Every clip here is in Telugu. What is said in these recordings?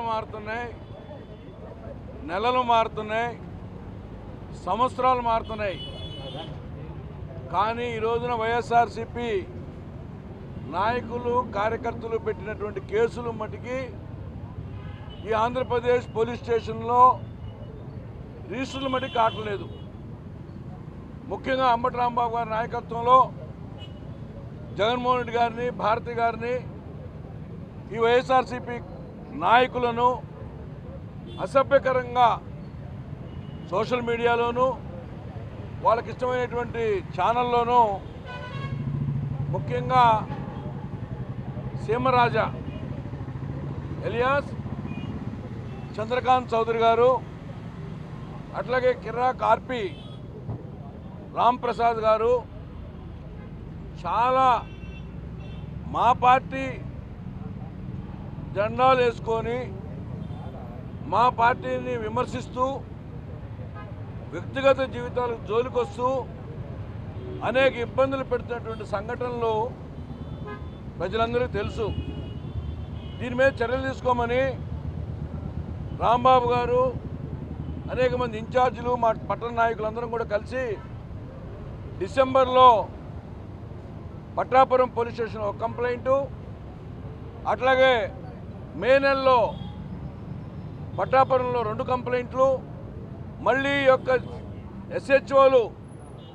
వారాలు మారుతున్నాయి నెలలు మారుతున్నాయి సంవత్సరాలు మారుతున్నాయి. కానీ ఈ రోజున వైఎస్ఆర్సిపి నాయకులు కార్యకర్తలు పెట్టినటువంటి కేసులు మటుకి ఈ ఆంధ్రప్రదేశ్ పోలీస్ స్టేషన్లో రిజిస్టర్లు మటుకు కావట్లేదు. ముఖ్యంగా అంబటి రాంబాబు గారి నాయకత్వంలో జగన్మోహన్ రెడ్డి గారిని భారతి గారిని ఈ వైఎస్ఆర్సీపీ నాయకులను అసభ్యకరంగా సోషల్ మీడియాలోనూ వాళ్ళకి ఇష్టమైనటువంటి ఛానల్లోనూ ముఖ్యంగా సీమరాజా ఎలియాస్ చంద్రకాంత్ చౌదరి గారు అట్లాగే కిర్రా కార్పి రామ్ ప్రసాద్ గారు చాలా మా పార్టీ జెండాలు వేసుకొని మా పార్టీని విమర్శిస్తూ వ్యక్తిగత జీవితాలకు జోలికొస్తూ అనేక ఇబ్బందులు పెడుతున్నటువంటి సంఘటనలు ప్రజలందరికీ తెలుసు. దీని మీద చర్యలు తీసుకోమని రాంబాబు గారు అనేక మంది ఇన్ఛార్జీలు మా పట్టణ నాయకులందరం కూడా కలిసి డిసెంబర్లో పట్టాపురం పోలీస్ స్టేషన్ ఒక కంప్లైంటు అట్లాగే మే నెలలో పట్టాపురంలో రెండు కంప్లైంట్లు మళ్ళీ యొక్క ఎస్హెచ్ఓలు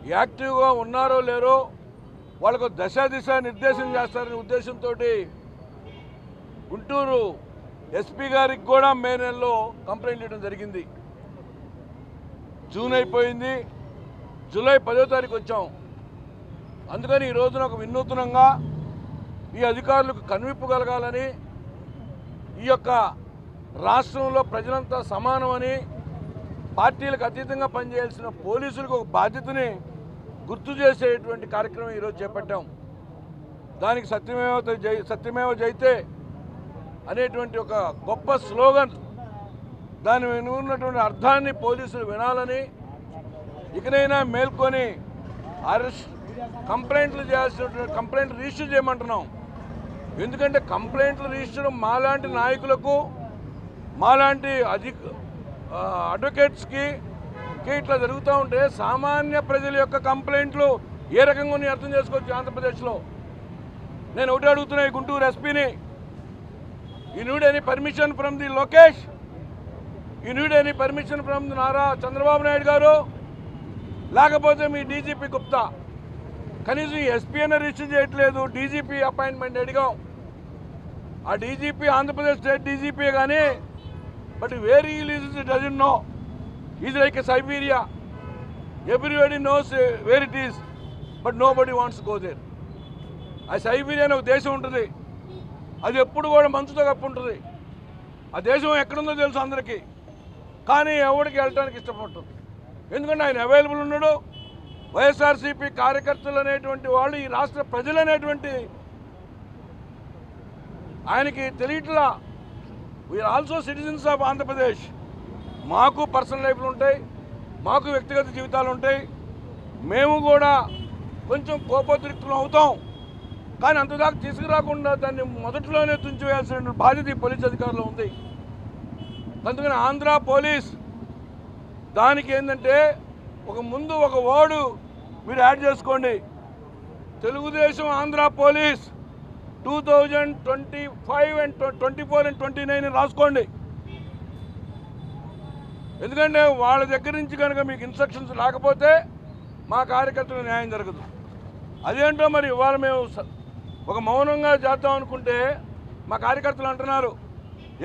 యాక్టివ్గా ఉన్నారో లేరో వాళ్ళకు దశ దిశ నిర్దేశం చేస్తారనే ఉద్దేశంతో గుంటూరు ఎస్పీ గారికి కూడా మే నెలలో కంప్లైంట్ ఇవ్వడం జరిగింది. జూన్ అయిపోయింది. జూలై పదో తారీఖు వచ్చాం. అందుకని ఈ రోజున ఒక వినూత్నంగా ఈ అధికారులకు కనువిప్పు కలగాలని ఈ యొక్క రాష్ట్రంలో ప్రజలంతా సమానమని పార్టీలకు అతీతంగా పనిచేయాల్సిన పోలీసులకు ఒక బాధ్యతని గుర్తు చేసేటువంటి కార్యక్రమం ఈరోజు చేపట్టాం. దానికి సత్యమేవ జై సత్యమేవ జైతే అనేటువంటి ఒక గొప్ప స్లోగన్ దాని ఉన్నటువంటి అర్థాన్ని పోలీసులు వినాలని ఇకనైనా మేల్కొని అరెస్ట్ కంప్లైంట్లు చేయాల్సినటువంటి కంప్లైంట్ రిజిస్టర్ చేయమంటున్నాం. ఎందుకంటే కంప్లైంట్లు రిజిస్టర్ మాలాంటి నాయకులకు మాలాంటి అధిక అడ్వకేట్స్కి ఇట్లా జరుగుతూ ఉంటే సామాన్య ప్రజల యొక్క కంప్లైంట్లు ఏ రకంగా ఉన్నాయి అర్థం చేసుకోవచ్చు ఆంధ్రప్రదేశ్లో. నేను ఒకటి అడుగుతున్నా ఈ గుంటూరు ఎస్పీని. ఈ need any permission from the Lokesh. ఈ need any permission from the Nara Chandrababu Naidu garu. లేకపోతే మీ డీజీపీ గుప్తా. కనీసం ఎస్పీ అయినా రిజిస్టర్ చేయట్లేదు. డీజీపీ అపాయింట్మెంట్ అడిగాం. ఆ డీజీపీ ఆంధ్రప్రదేశ్ స్టేట్ డీజీపీ కానీ but where he lives doesn't know. Is like a Siberia everybody knows where it is but nobody wants go there ఆ సైబీరియా అని ఒక దేశం ఉంటుంది. అది ఎప్పుడు కూడా మంచుతో కప్పు ఉంటుంది ఆ దేశం ఎక్కడుందో తెలుసు అందరికీ. కానీ ఎవరికి వెళ్ళడానికి ఇష్టపడుతుంది ఎందుకంటే ఆయన అవైలబుల్ ఉన్నాడు. వైఎస్ఆర్సీపీ కార్యకర్తలు అనేటువంటి వాళ్ళు ఈ రాష్ట్ర ప్రజలు అనేటువంటి ఆయనకి తెలియట్లా. We're also citizens of Andhra Pradesh మాకు పర్సనల్ లైఫ్లు ఉంటాయి మాకు వ్యక్తిగత జీవితాలు ఉంటాయి. మేము కూడా కొంచెం కోపోద్రిక్తులు అవుతాం. కానీ అంతదాకా తీసుకురాకుండా దాన్ని మొదట్లోనే తుంచివేయాల్సిన బాధ్యత ఈ పోలీస్ అధికారులు ఉంది. అందుకని ఆంధ్ర పోలీస్ దానికి ఏంటంటే ఒక ముందు ఒక ఓడు మీరు యాడ్ చేసుకోండి. Telugu Desam Andhra police two thousand twenty five and twenty four and twenty nine రాసుకోండి. ఎందుకంటే వాళ్ళ దగ్గర నుంచి కనుక మీకు ఇన్స్ట్రక్షన్స్ లేకపోతే మా కార్యకర్తలు న్యాయం జరగదు. అదేంటో మరి ఇవాళ మేము ఒక మౌనంగా చేద్దాం అనుకుంటే మా కార్యకర్తలు అంటున్నారు.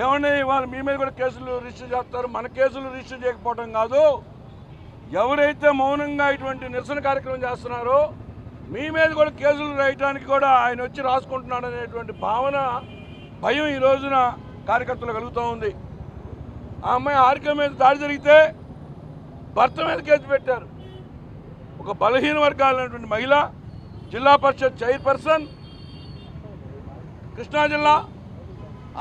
ఏమన్నా ఇవాళ మీ మీద కూడా కేసులు రిజిస్టర్ చేస్తారు. మన కేసులు రిజిస్టర్ చేయకపోవడం కాదు. ఎవరైతే మౌనంగా ఇటువంటి నిరసన కార్యక్రమం చేస్తున్నారో మీ మీద కూడా కేసులు రాయటానికి కూడా ఆయన వచ్చి రాసుకుంటున్నాడు అనేటువంటి భావన భయం ఈ రోజున కార్యకర్తలు కలుగుతూ ఉంది. ఆ అమ్మాయి ఆరిక మీద దాడి జరిగితే భర్త మీద కేసు పెట్టారు. ఒక బలహీన వర్గాలైనటువంటి మహిళ జిల్లా పరిషత్ చైర్పర్సన్ కృష్ణా జిల్లా.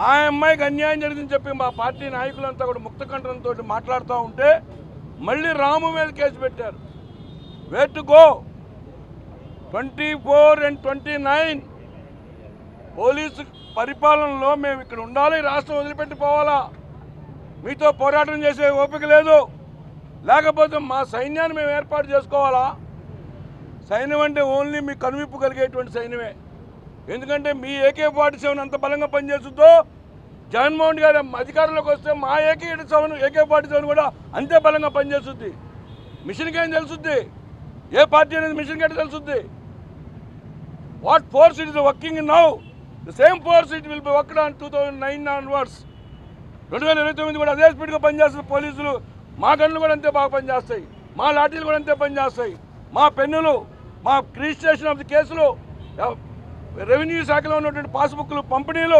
ఆ అమ్మాయికి అన్యాయం జరిగిందని చెప్పి మా పార్టీ నాయకులంతా కూడా ముక్త కంఠంతో మాట్లాడుతూ ఉంటే మళ్ళీ రాము మీద కేసు పెట్టారు. Where to go twenty four and twenty nine police పరిపాలనలో మేము ఇక్కడ ఉండాలి రాష్ట్రం వదిలిపెట్టి పోవాలా మీతో పోరాటం చేసే ఓపిక లేదు. లేకపోతే మా సైన్యాన్ని మేము ఏర్పాటు చేసుకోవాలా? సైన్యం అంటే ఓన్లీ మీ కనువిప్పు కలిగేటువంటి సైన్యమే. ఎందుకంటే మీ ఏకే ఫార్టీ సెవెన్ అంత బలంగా పనిచేస్తుందో జగన్మోహన్ గారు అధికారంలోకి వస్తే మా ఏకే సభను ఏకే పార్టీ సభను కూడా అంతే బలంగా పనిచేస్తుంది. మిషన్కి ఏం తెలుస్తుంది? ఏ పార్టీ అనేది మిషన్కి అయితే తెలుస్తుంది? What force it is working in now the same force it will be worked on two thousand nine onwards రెండు వేల ఇరవై తొమ్మిది కూడా అదే స్పీడ్గా పనిచేస్తుంది పోలీసులు. మా గన్లు కూడా అంతే బాగా పనిచేస్తాయి. మా లాఠీలు కూడా అంతే పనిచేస్తాయి. మా పెన్నులు మా రిజిస్ట్రేషన్ ఆఫ్ ది కేసులు రెవెన్యూ శాఖలో ఉన్నటువంటి పాస్బుక్లు పంపిణీలు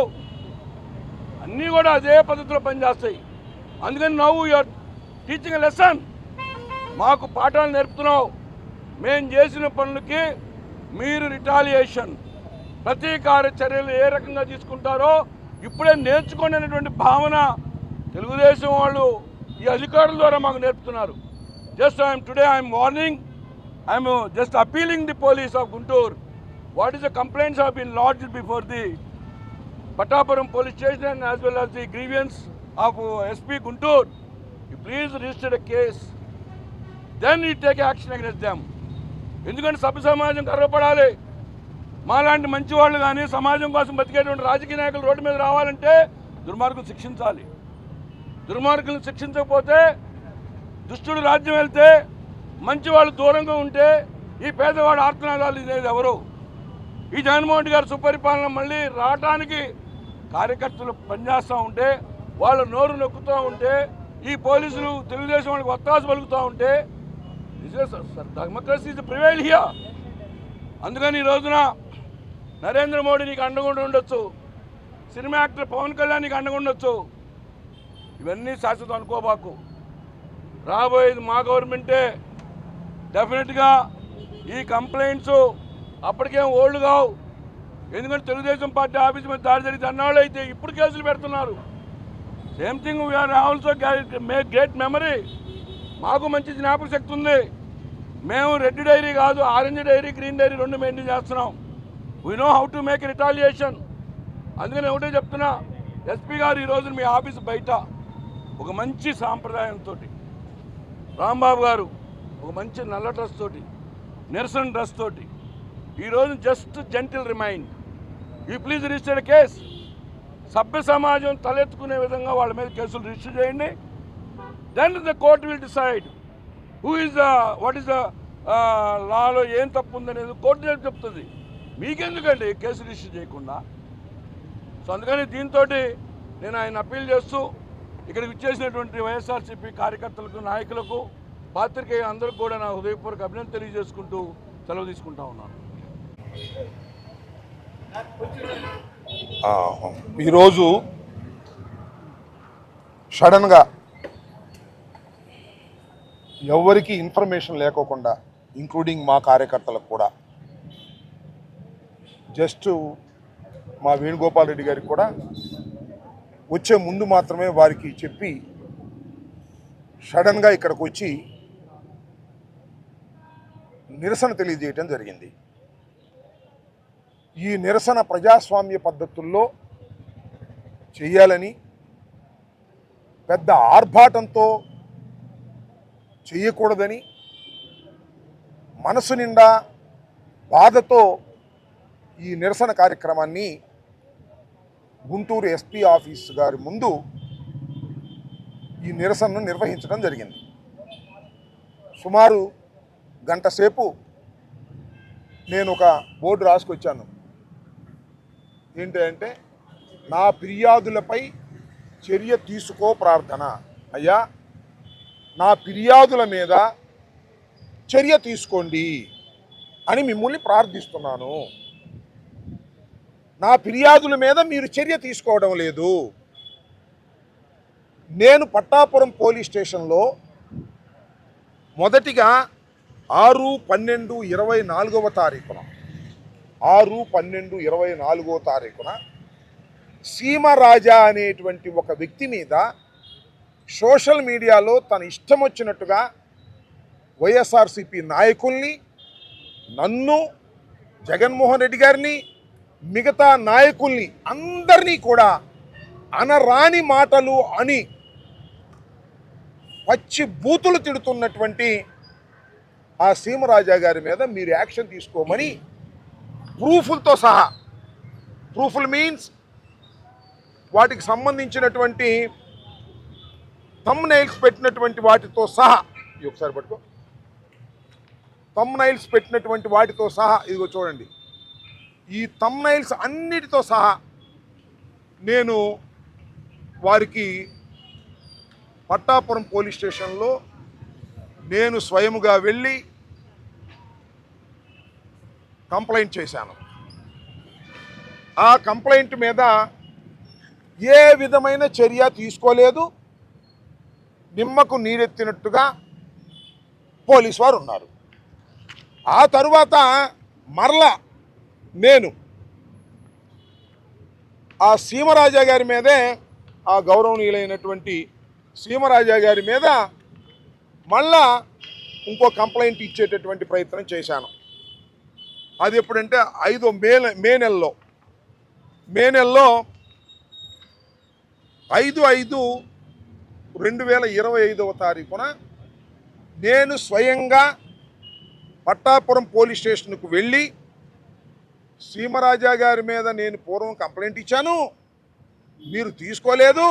అన్నీ కూడా అదే పద్ధతిలో పనిచేస్తాయి. అందుకని నవ్వు యూఆర్ టీచింగ్ లెసన్ మాకు పాఠాలు నేర్పుతున్నావు. మేము చేసిన పనులకి మీరు రిటాలియేషన్ ప్రతీకార చర్యలు ఏ రకంగా తీసుకుంటారో ఇప్పుడే నేర్చుకోండి అనేటువంటి భావన తెలుగుదేశం వాళ్ళు ఈ అధికారుల ద్వారా మాకు నేర్పుతున్నారు. Just I'm today I'm warning I'm just appealing the police of Guntur what is the complaints of in lodge before the Pattapuram police station as well as the grievance of uh, SP Guntur. You please register a case. Then you take action against them. ఎందుకంటే సభ్య సమాజం గర్వపడాలి మాలాంటి మంచి వాళ్ళు కానీ సమాజం కోసం బతికేటువంటి రాజకీయ నాయకులు రోడ్డు మీద రావాలంటే దుర్మార్గులు శిక్షించాలి దుర్మార్గులను శిక్షించకపోతే దుష్టుడు రాజ్యం వెళ్తే మంచి వాళ్ళు దూరంగా ఉంటే ఈ పేదవాడు ఆర్తనాదాలు ఇదేది ఎవరు ఈ జగన్మోహన్ రెడ్డి గారి సుపరిపాలన మళ్ళీ రావటానికి కార్యకర్తలు పనిచేస్తూ ఉంటే వాళ్ళ నోరు నొక్కుతూ ఉంటే ఈ పోలీసులు తెలుగుదేశం వాళ్ళకి ఒత్తాసు పలుకుతూ ఉంటే డెమోక్రసీ ఇస్ ప్రివైల్ హియా అందుకని ఈ రోజున నరేంద్ర మోడీ నీకు అండగుండి ఉండొచ్చు. సినిమా యాక్టర్ పవన్ కళ్యాణ్ నీకు అండగుండొచ్చు ఇవన్నీ శాశ్వతం అనుకోబాకు. రాబోయేది మా గవర్నమెంటే. డెఫినెట్గా ఈ కంప్లైంట్స్ అప్పటికేం ఓల్డ్ కావు. ఎందుకంటే తెలుగుదేశం పార్టీ ఆఫీస్ మీద దాడి జరిగితే అన్నాళ్ళు అయితే ఇప్పుడు కేసులు పెడుతున్నారు. Same thing we're also may great memory మాకు మంచి జ్ఞాపక శక్తి ఉంది. మేము రెడ్ డైరీ కాదు ఆరెంజ్ డైరీ గ్రీన్ డైరీ రెండు మెయింటైన్ చేస్తున్నాం. We know how to make retaliation అందుకని ఒకటే చెప్తున్నా ఎస్పీ గారు ఈరోజు మీ ఆఫీస్ బయట ఒక మంచి సాంప్రదాయంతో రాంబాబు గారు ఒక మంచి నల్ల డ్రెస్ తోటి నిరసన డ్రెస్ తోటి ఈరోజు just gentle remind you please register case సభ్య సమాజం తలెత్తుకునే విధంగా వాళ్ళ మీద కేసులు రిజిస్టర్ చేయండి then the court will decide who is the what is the లాలో ఏం తప్పు ఉందనేది కోర్టు చెప్తుంది మీకెందుకండి కేసు రిజిస్టర్ చేయకుండా సో అందుకని దీంతో నేను ఆయన అప్పీల్ చేస్తూ ఇక్కడికి ఇచ్చేసినటువంటి వైఎస్ఆర్సీపీ కార్యకర్తలకు నాయకులకు పాత్రికేయ అందరికీ కూడా నా హృదయపూర్వక అభినందన తెలియజేసుకుంటూ సెలవు తీసుకుంటా ఉన్నాను. ఈరోజు సడన్గా ఎవరికి ఇన్ఫర్మేషన్ లేకోకుండా ఇంక్లూడింగ్ మా కార్యకర్తలకు కూడా జస్ట్ మా వేణుగోపాల్ రెడ్డి గారికి కూడా వచ్చే ముందు మాత్రమే వారికి చెప్పి సడన్గా ఇక్కడికి వచ్చి నిరసన తెలియజేయటం జరిగింది. ఈ నిరసన ప్రజాస్వామ్య పద్ధతుల్లో చేయాలని పెద్ద ఆర్భాటంతో చేయకూడదని మనసు నిండా బాధతో ఈ నిరసన కార్యక్రమాన్ని గుంటూరు ఎస్పీ ఆఫీస్ గారి ముందు ఈ నిరసనను నిర్వహించడం జరిగింది. సుమారు గంట సేపు నేను ఒక బోర్డు రాసుకొచ్చాను. ఏంటంటే నా ఫిర్యాదులపై చర్య తీసుకో ప్రార్థన. అయ్యా నా ఫిర్యాదుల మీద చర్య తీసుకోండి అని మిమ్మల్ని ప్రార్థిస్తున్నాను. నా ఫిర్యాదుల మీద మీరు చర్య తీసుకోవడం లేదు. నేను పట్టాపురం పోలీస్ స్టేషన్లో మొదటిగా ఆరు పన్నెండు ఇరవై నాలుగవ తారీఖున ఆరు పన్నెండు ఇరవై నాలుగో తారీఖున సీమరాజా అనేటువంటి ఒక వ్యక్తి మీద సోషల్ మీడియాలో తన ఇష్టం వచ్చినట్టుగా వైఎస్ఆర్సిపి నాయకుల్ని నన్ను జగన్మోహన్ రెడ్డి గారిని మిగతా నాయకుల్ని అందరినీ కూడా అనరాని మాటలు అని పచ్చి బూతులు తిడుతున్నటువంటి ఆ సీమరాజా గారి మీద మీరు యాక్షన్ తీసుకోమని ప్రూఫులతో సహా. ప్రూఫుల్ మీన్స్ వాటికి సంబంధించినటువంటి తమ్ నైల్స్ పెట్టినటువంటి వాటితో సహా. ఇది ఒకసారి పట్టుకో. తమ్ నైల్స్ పెట్టినటువంటి వాటితో సహా. ఇదిగో చూడండి. ఈ తమ్ నైల్స్ అన్నిటితో సహా నేను వారికి పట్టాపురం పోలీస్ స్టేషన్లో నేను స్వయముగా వెళ్ళి కంప్లైంట్ చేశాను. ఆ కంప్లైంట్ మీద ఏ విధమైన చర్య తీసుకోలేదు. నిమ్మకు నీరెత్తినట్టుగా పోలీస్ వారు ఉన్నారు. ఆ తరువాత మరలా నేను ఆ సీమరాజా గారి మీదే ఆ గౌరవనీయులైనటువంటి సీమరాజా గారి మీద మళ్ళా ఇంకో కంప్లైంట్ ఇచ్చేటటువంటి ప్రయత్నం చేశాను. అది ఎప్పుడంటే ఐదో మే మే నెలలో. మే నెలలో ఐదు ఐదు రెండు వేల ఇరవై ఐదవ తారీఖున నేను స్వయంగా పట్టాపురం పోలీస్ స్టేషన్కు వెళ్ళి సీమరాజా గారి మీద నేను పూర్వం కంప్లైంట్ ఇచ్చాను. మీరు తీసుకోలేదు.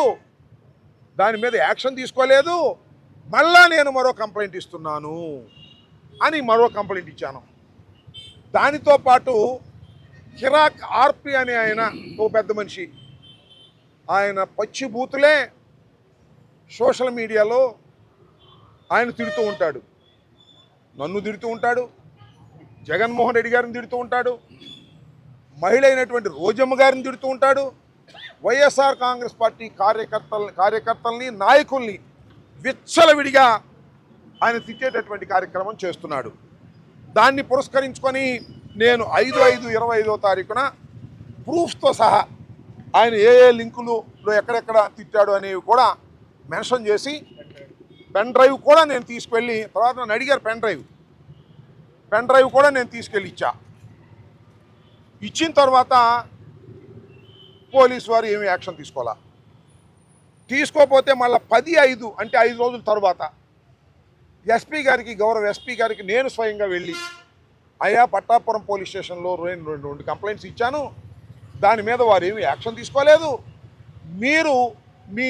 దాని మీద యాక్షన్ తీసుకోలేదు. మళ్ళా నేను మరో కంప్లైంట్ ఇస్తున్నాను అని మరో కంప్లైంట్ ఇచ్చాను. దానితో పాటు కిరాక్ ఆర్పి అనే ఆయన ఓ పెద్ద మనిషి. ఆయన పచ్చి బూతులే సోషల్ మీడియాలో ఆయన తిడుతూ ఉంటాడు. నన్ను తిడుతూ ఉంటాడు. జగన్మోహన్ రెడ్డి గారిని తిడుతూ ఉంటాడు. మహిళ అయినటువంటి రోజమ్మ గారిని తిడుతూ ఉంటాడు. వైఎస్ఆర్ కాంగ్రెస్ పార్టీ కార్యకర్తల కార్యకర్తల్ని నాయకుల్ని విచ్చలవిడిగా ఆయన తిట్టేటటువంటి కార్యక్రమం చేస్తున్నాడు. దాన్ని పురస్కరించుకొని నేను ఐదు ఐదు ఇరవై ఐదో తారీఖున ప్రూఫ్తో సహా ఆయన ఏ ఏ లింకులు ఎక్కడెక్కడ తిట్టాడు అనేవి కూడా మెన్షన్ చేసి పెన్ డ్రైవ్ కూడా నేను తీసుకెళ్ళి తర్వాత నన్ను అడిగారు పెన్ డ్రైవ్. పెన్ డ్రైవ్ కూడా నేను తీసుకెళ్ళి ఇచ్చా. ఇచ్చిన తర్వాత పోలీస్ వారు ఏమి యాక్షన్ తీసుకోవాలా తీసుకోకపోతే మళ్ళీ పది ఐదు అంటే ఐదు రోజుల తర్వాత ఎస్పీ గారికి గౌరవ ఎస్పీ గారికి నేను స్వయంగా వెళ్ళి అయా పట్టాపురం పోలీస్ స్టేషన్లో రెండు రెండు రెండు కంప్లైంట్స్ ఇచ్చాను. దాని మీద వారు ఏమి యాక్షన్ తీసుకోలేదు. మీరు మీ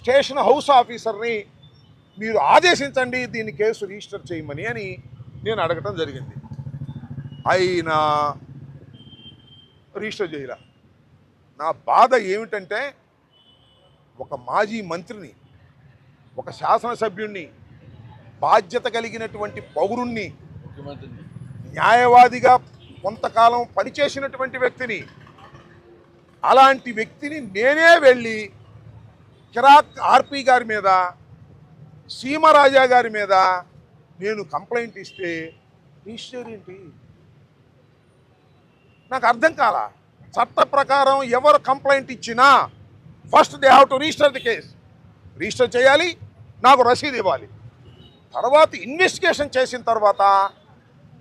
స్టేషన్ హౌస్ ఆఫీసర్ని మీరు ఆదేశించండి దీన్ని కేసు రిజిస్టర్ చేయమని అని నేను అడగటం జరిగింది. అయినా రిజిస్టర్ చేయరా నా బాధ ఏమిటంటే ఒక మాజీ మంత్రిని ఒక శాసనసభ్యుణ్ణి బాధ్యత కలిగినటువంటి పౌరుణ్ణి న్యాయవాదిగా కొంతకాలం పనిచేసినటువంటి వ్యక్తిని అలాంటి వ్యక్తిని నేనే వెళ్ళి కిరాక్ ఆర్పి గారి మీద సీమరాజా గారి మీద నేను కంప్లైంట్ ఇస్తే రిజిస్టర్ ఏంటి? నాకు అర్థం కాల. చట్ట ప్రకారం ఎవరు కంప్లైంట్ ఇచ్చినా first they have to register the case. Register చేయాలి నాకు రసీదు ఇవ్వాలి. తర్వాత ఇన్వెస్టిగేషన్ చేసిన తర్వాత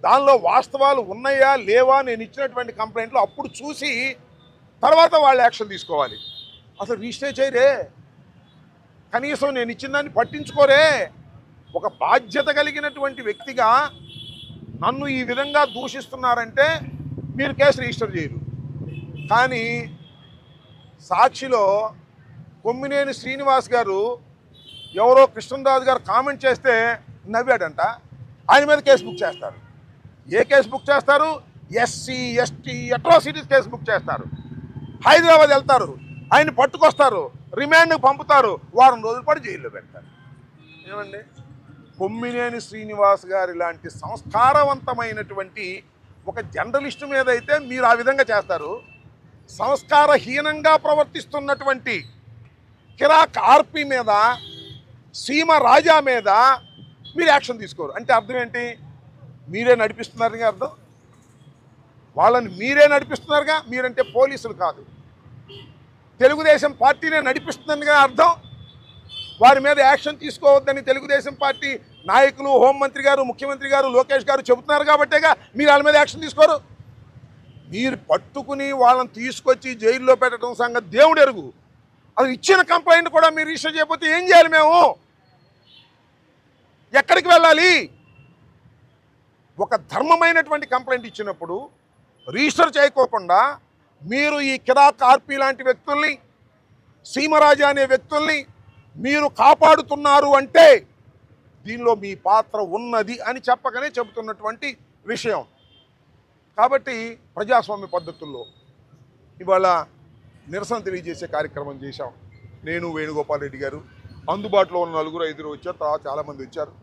దానిలో వాస్తవాలు ఉన్నాయా లేవా నేను ఇచ్చినటువంటి కంప్లైంట్లు అప్పుడు చూసి తర్వాత వాళ్ళు యాక్షన్ తీసుకోవాలి. అసలు రిజిస్టర్ చేయరే. కనీసం నేను ఇచ్చిన దాన్ని పట్టించుకోరే. ఒక బాధ్యత కలిగినటువంటి వ్యక్తిగా నన్ను ఈ విధంగా దూషిస్తున్నారంటే మీరు కేసు రిజిస్టర్ చేయరు. కానీ సాక్షిలో కొమ్మినేని శ్రీనివాస్ గారు ఎవరో కృష్ణరాజు గారు కామెంట్ చేస్తే నవ్వాడంట. ఆయన మీద కేసు బుక్ చేస్తారు. ఏ కేసు బుక్ చేస్తారు? SC ST atrocities case book చేస్తారు. హైదరాబాద్ వెళ్తారు. ఆయన పట్టుకొస్తారు. రిమాండ్కి పంపుతారు. వారం రోజుల పాటు జైల్లో పెడతారు. ఏమండి? కొమ్మినేని శ్రీనివాస్ గారి లాంటి సంస్కారవంతమైనటువంటి ఒక జర్నలిస్టు మీద అయితే మీరు ఆ విధంగా చేస్తారు. సంస్కారహీనంగా ప్రవర్తిస్తున్నటువంటి కిరాక్ ఆర్పి మీద సీమ రాజా మీద మీరు యాక్షన్ తీసుకోరు. అంటే అర్థం ఏంటి? మీరే నడిపిస్తున్నారు అర్థం? వాళ్ళని మీరే నడిపిస్తున్నారుగా? మీరంటే పోలీసులు కాదు. తెలుగుదేశం పార్టీనే నడిపిస్తుందని అర్థం? వారి మీద యాక్షన్ తీసుకోవద్దని తెలుగుదేశం పార్టీ నాయకులు హోంమంత్రి గారు ముఖ్యమంత్రి గారు లోకేష్ గారు చెబుతున్నారు కాబట్టేగా మీరు వాళ్ళ మీద యాక్షన్ తీసుకోరు. మీరు పట్టుకుని వాళ్ళని తీసుకొచ్చి జైల్లో పెట్టడం సంగతి దేవుడు ఎరుగు అది ఇచ్చిన కంప్లైంట్ కూడా మీరు రిజిస్టర్ చేయకపోతే ఏం చేయాలి మేము? ఎక్కడికి వెళ్ళాలి? ఒక ధర్మమైనటువంటి కంప్లైంట్ ఇచ్చినప్పుడు రిజిస్టర్ చేయకోకుండా మీరు ఈ కిరాక్ ఆర్పి లాంటి వ్యక్తుల్ని సీమరాజా అనే వ్యక్తుల్ని మీరు కాపాడుతున్నారు అంటే దీనిలో మీ పాత్ర ఉన్నది అని చెప్పకనే చెబుతున్నటువంటి విషయం. కాబట్టి ప్రజాస్వామ్య పద్ధతుల్లో ఇవాళ నిరసన తెలియజేసే కార్యక్రమం చేశాం. నేను వేణుగోపాల్ రెడ్డి గారు. అందుబాటులో ఉన్న నలుగురు ఐదుగురు వచ్చారు తర్వాత చాలామంది వచ్చారు.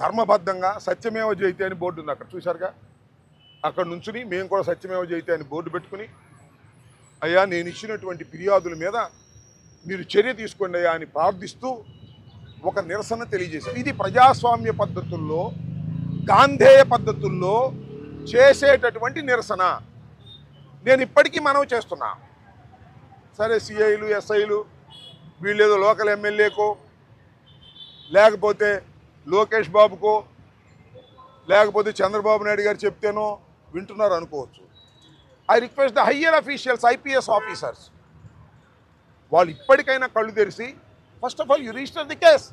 ధర్మబద్ధంగా సత్యమేవ జయితే అని బోర్డు ఉంది అక్కడ చూశారుగా? అక్కడ నుంచుని మేము కూడా సత్యమేవ జయితే అని బోర్డు పెట్టుకుని అయ్యా నేను ఇచ్చినటువంటి ఫిర్యాదుల మీద మీరు చర్య తీసుకోండి అయ్యా అని ప్రార్థిస్తూ ఒక నిరసన తెలియజేశారు ఇది ప్రజాస్వామ్య పద్ధతుల్లో గాంధేయ పద్ధతుల్లో చేసేటటువంటి నిరసన. నేను ఇప్పటికీ మనవి చేస్తున్నా. సరే సిఐలు ఎస్ఐలు వీళ్ళేదో లోకల్ ఎమ్మెల్యేకో లేకపోతే లోకేష్ బాబుకో లేకపోతే చంద్రబాబు నాయుడు గారు చెప్తేనో వింటున్నారు అనుకోవచ్చు. I request the higher officials IPS officers వాళ్ళు ఇప్పటికైనా కళ్ళు తెరిచి first of all you register the case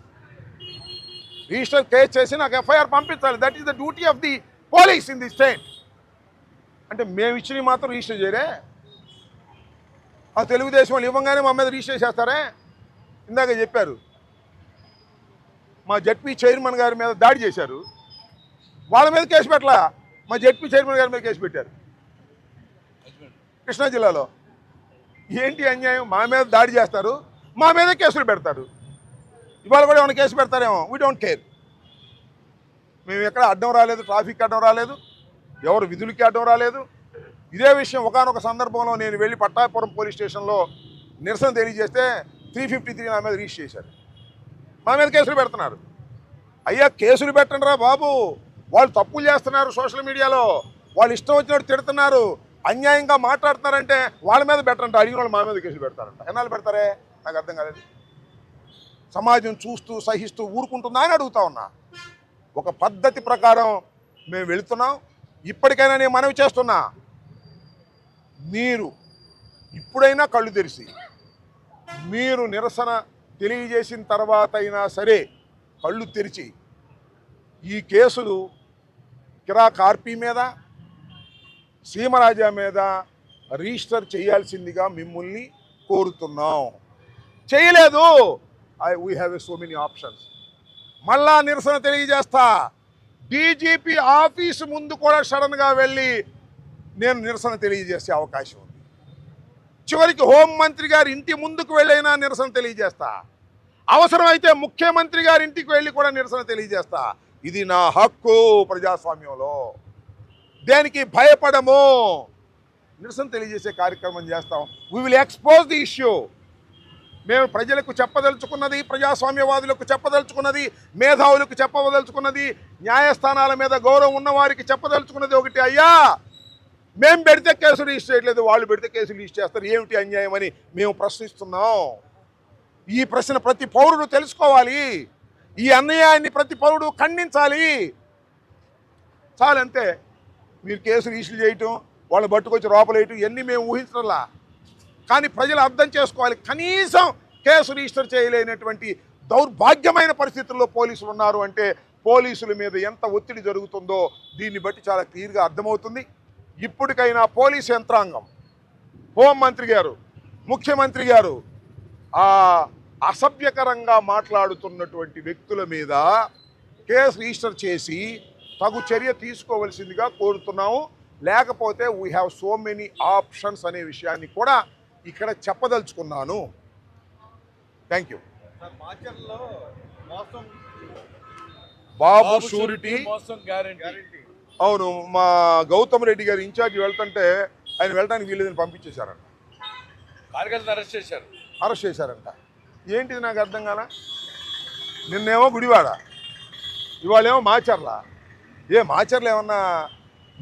register case చేసి నాకు ఎఫ్ఐఆర్ పంపించాలి. That is the duty of the police in the state అంటే మేము ఇచ్చినవి మాత్రం రిజిస్టర్ చేయరే? ఆ తెలుగుదేశం వాళ్ళు ఇవ్వగానే మా మీద రిజిస్టర్ చేస్తారే ఇందాక చెప్పారు. మా జడ్పీ చైర్మన్ గారి మీద దాడి చేశారు. వాళ్ళ మీద కేసు పెట్టలా? మా జడ్పీ చైర్మన్ గారి మీద కేసు పెట్టారు. కృష్ణా జిల్లాలో. ఏంటి అన్యాయం? మా మీద దాడి చేస్తారు. మా మీద కేసులు పెడతారు. ఇవాళ కూడా ఏమైనా కేసు పెడతారేమో? వీ డోంట్ కేర్ మేము ఎక్కడ అడ్డం రాలేదు ట్రాఫిక్ అడ్డం రాలేదు ఎవరు విధులకి అడ్డం రాలేదు ఇదే విషయం ఒకనొక సందర్భంలో నేను వెళ్ళి పట్టాపురం పోలీస్ స్టేషన్లో నిరసన తెలియజేస్తే త్రీ ఫిఫ్టీ త్రీ నా మీద రిజిస్టర్ చేశారు. మా మీద కేసులు పెడుతున్నారు. అయ్యా కేసులు పెట్టండి రా బాబు. వాళ్ళు తప్పులు చేస్తున్నారు సోషల్ మీడియాలో. వాళ్ళు ఇష్టం వచ్చినట్టు తిడుతున్నారు. అన్యాయంగా మాట్లాడుతున్నారంటే వాళ్ళ మీద పెట్టంట అడిగిన వాళ్ళు మా మీద కేసులు పెడతారంట. ఎన్నాళ్ళు పెడతారే? నాకు అర్థం కాలేదు. సమాజం చూస్తూ సహిస్తూ ఊరుకుంటుందా అని అడుగుతా ఉన్నా. ఒక పద్ధతి ప్రకారం మేము వెళుతున్నాం. ఇప్పటికైనా నేను మనవి చేస్తున్నా. మీరు ఇప్పుడైనా కళ్ళు తెరిచి మీరు నిరసన తెలియజేసిన తర్వాత అయినా సరే కళ్ళు తెరిచి ఈ కేసులు కిరా కార్పీ మీద సీమరాజా మీద రిజిస్టర్ చేయాల్సిందిగా మిమ్మల్ని కోరుతున్నాం. చేయలేదు. I we have a so many options మళ్ళా నిరసన తెలియజేస్తా. డీజీపీ ఆఫీసు ముందు కూడా సడన్గా వెళ్ళి నేను నిరసన తెలియజేసే అవకాశం ఉంది. చివరికి హోంమంత్రి గారి ఇంటి ముందుకు వెళ్ళైనా నిరసన తెలియజేస్తా. అవసరమైతే ముఖ్యమంత్రి గారి ఇంటికి వెళ్ళి కూడా నిరసన తెలియజేస్తా. ఇది నా హక్కు ప్రజాస్వామ్యంలో. దేనికి భయపడము? నిరసన తెలియజేసే కార్యక్రమం చేస్తాం. We will expose the issue మేము ప్రజలకు చెప్పదలుచుకున్నది ప్రజాస్వామ్యవాదులకు చెప్పదలుచుకున్నది మేధావులకు చెప్పదలుచుకున్నది న్యాయస్థానాల మీద గౌరవం ఉన్నవారికి చెప్పదలుచుకున్నది ఒకటి. అయ్యా! మేము పెడితే కేసు రిజిస్టర్ చేయట్లేదు వాళ్ళు పెడితే కేసు రిజిస్టర్ చేస్తారు. ఏమిటి అన్యాయం అని మేము ప్రశ్నిస్తున్నాం. ఈ ప్రశ్న ప్రతి పౌరుడు తెలుసుకోవాలి. ఈ అన్యాయాన్ని ప్రతి పౌరుడు ఖండించాలి. చాలంతే. మీరు కేసు రిజిస్టర్ చేయటం వాళ్ళు పట్టుకొచ్చి లోపలేయటం ఇవన్నీ మేము ఊహించడంలా. కానీ ప్రజలు అర్థం చేసుకోవాలి. కనీసం కేసు రిజిస్టర్ చేయలేనటువంటి దౌర్భాగ్యమైన పరిస్థితుల్లో పోలీసులు ఉన్నారు అంటే పోలీసుల మీద ఎంత ఒత్తిడి జరుగుతుందో దీన్ని బట్టి చాలా క్లియర్గా అర్థమవుతుంది. ఇప్పటికైనా పోలీస్ యంత్రాంగం హోంమంత్రి గారు ముఖ్యమంత్రి గారు ఆ అసభ్యకరంగా మాట్లాడుతున్నటువంటి వ్యక్తుల మీద కేసు రిజిస్టర్ చేసి తగు చర్య తీసుకోవలసిందిగా కోరుతున్నాము. లేకపోతే we have so many options అనే విషయాన్ని కూడా ఇక్కడ చెప్పదలుచుకున్నాను. థ్యాంక్ యూ బాబు షూరిటీ మోసం గ్యారెంటీ. అవును మా గౌతమ్ రెడ్డి గారు ఇన్ఛార్జ్ వెళ్తుంటే ఆయన వెళ్ళడానికి వీలేదని పంపించేశారంట. కార్యకర్తను అరెస్ట్ చేశారు. అరెస్ట్ చేశారంట. ఏంటిది నాకు అర్థం కాల? నిన్నేమో గుడివాడ ఇవాళేమో మాచర్ల. ఏ మాచర్ల ఏమన్నా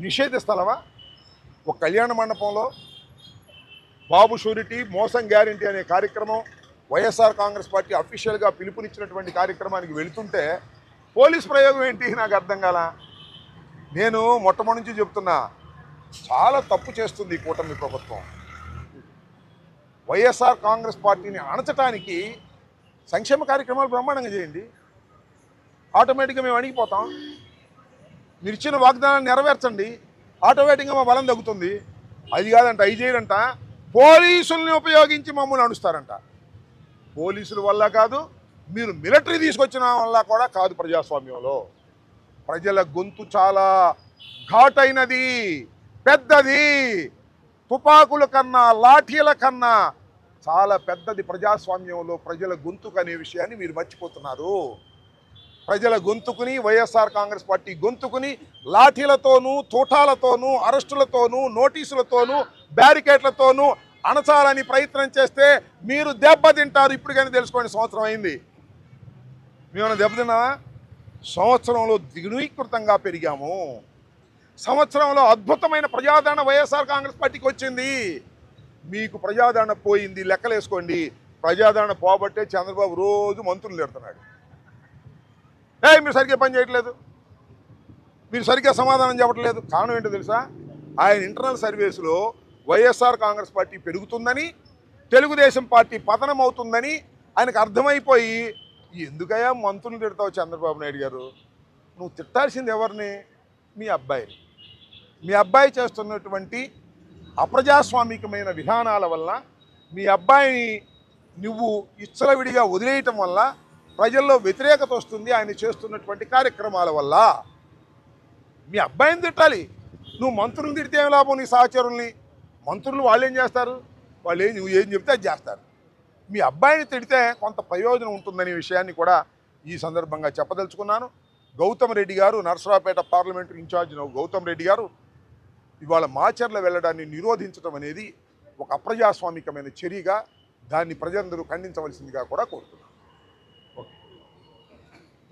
నిషేధ స్థలమా? ఒక కళ్యాణ మండపంలో బాబు షూరిటీ మోసం గ్యారంటీ అనే కార్యక్రమం వైఎస్ఆర్ కాంగ్రెస్ పార్టీ అఫీషియల్గా పిలుపునిచ్చినటువంటి కార్యక్రమానికి వెళుతుంటే పోలీస్ ప్రయోగం ఏంటి? నాకు అర్థం కాల? నేను మొట్టమొదటి నుంచి చెప్తున్నా చాలా తప్పు చేస్తుంది ఈ కూటమి ప్రభుత్వం. వైఎస్ఆర్ కాంగ్రెస్ పార్టీని అణచటానికి సంక్షేమ కార్యక్రమాలు బ్రహ్మాండంగా చేయండి. ఆటోమేటిక్గా మేము అణిగిపోతాం మీరు ఇచ్చిన వాగ్దానాన్ని నెరవేర్చండి. ఆటోమేటిక్గా మా బలం తగ్గుతుంది. అది కాదంట అది చేయడంట. పోలీసుల్ని ఉపయోగించి మమ్మల్ని అడుస్తారంట పోలీసుల వల్ల కాదు మీరు మిలిటరీ తీసుకొచ్చిన వల్ల కూడా కాదు ప్రజాస్వామ్యంలో. ప్రజల గొంతు చాలా ఘాటైనది పెద్దది. తుపాకుల కన్నా లాఠీల కన్నా చాలా పెద్దది ప్రజాస్వామ్యంలో ప్రజల గొంతుకు అనే విషయాన్ని మీరు మర్చిపోతున్నారు. ప్రజల గొంతుకుని వైఎస్ఆర్ కాంగ్రెస్ పార్టీ గొంతుకుని లాఠీలతోనూ తూటాలతోనూ అరెస్టులతోనూ నోటీసులతోనూ బ్యారికేడ్లతోనూ అణచాలని ప్రయత్నం చేస్తే మీరు దెబ్బతింటారు. ఇప్పుడు కానీ తెలుసుకోండి సంవత్సరం అయింది. మేమైనా దెబ్బతిన్నావా సంవత్సరంలో ద్విగుణీకృతంగా పెరిగాము. సంవత్సరంలో అద్భుతమైన ప్రజాదరణ వైఎస్ఆర్ కాంగ్రెస్ పార్టీకి వచ్చింది. మీకు ప్రజాదరణ పోయింది లెక్కలేసుకోండి. ప్రజాదరణ పోబట్టే చంద్రబాబు రోజు మంత్రులు తిడుతున్నాడు. ఏ మీరు సరిగ్గా పని చేయట్లేదు. మీరు సరిగ్గా సమాధానం చెప్పట్లేదు. కారణం ఏంటో తెలుసా? ఆయన ఇంటర్నల్ సర్వీస్లో వైఎస్ఆర్ కాంగ్రెస్ పార్టీ పెరుగుతుందని తెలుగుదేశం పార్టీ పతనం అవుతుందని ఆయనకు అర్థమైపోయి ఎందుకయ్యా మంత్రులు తిడతావు చంద్రబాబు నాయుడు గారు? నువ్వు తిట్టాల్సింది ఎవరిని? మీ అబ్బాయిని. మీ అబ్బాయి చేస్తున్నటువంటి అప్రజాస్వామికమైన విధానాల వల్ల మీ అబ్బాయిని నువ్వు ఇచ్చలవిడిగా వదిలేయటం వల్ల ప్రజల్లో వ్యతిరేకత వస్తుంది ఆయన చేస్తున్నటువంటి కార్యక్రమాల వల్ల. మీ అబ్బాయిని తిట్టాలి. నువ్వు మంత్రులను తిడితే ఏం లాభం నీ సహచరుల్ని? మంత్రులు వాళ్ళు ఏం చేస్తారు? వాళ్ళు ఏం నువ్వు ఏం చెప్తే అది చేస్తారు. మీ అబ్బాయిని తిడితే కొంత ప్రయోజనం ఉంటుందనే విషయాన్ని కూడా ఈ సందర్భంగా చెప్పదలుచుకున్నాను. గౌతమ్ రెడ్డి గారు Narasaraopet parliamentary in charge Gautam Reddy గారు ఇవాళ మాచర్ల వెళ్ళడాన్ని నిరోధించడం అనేది ఒక అప్రజాస్వామికమైన చర్యగా దాన్ని ప్రజలందరూ ఖండించవలసిందిగా కూడా కోరుతున్నారు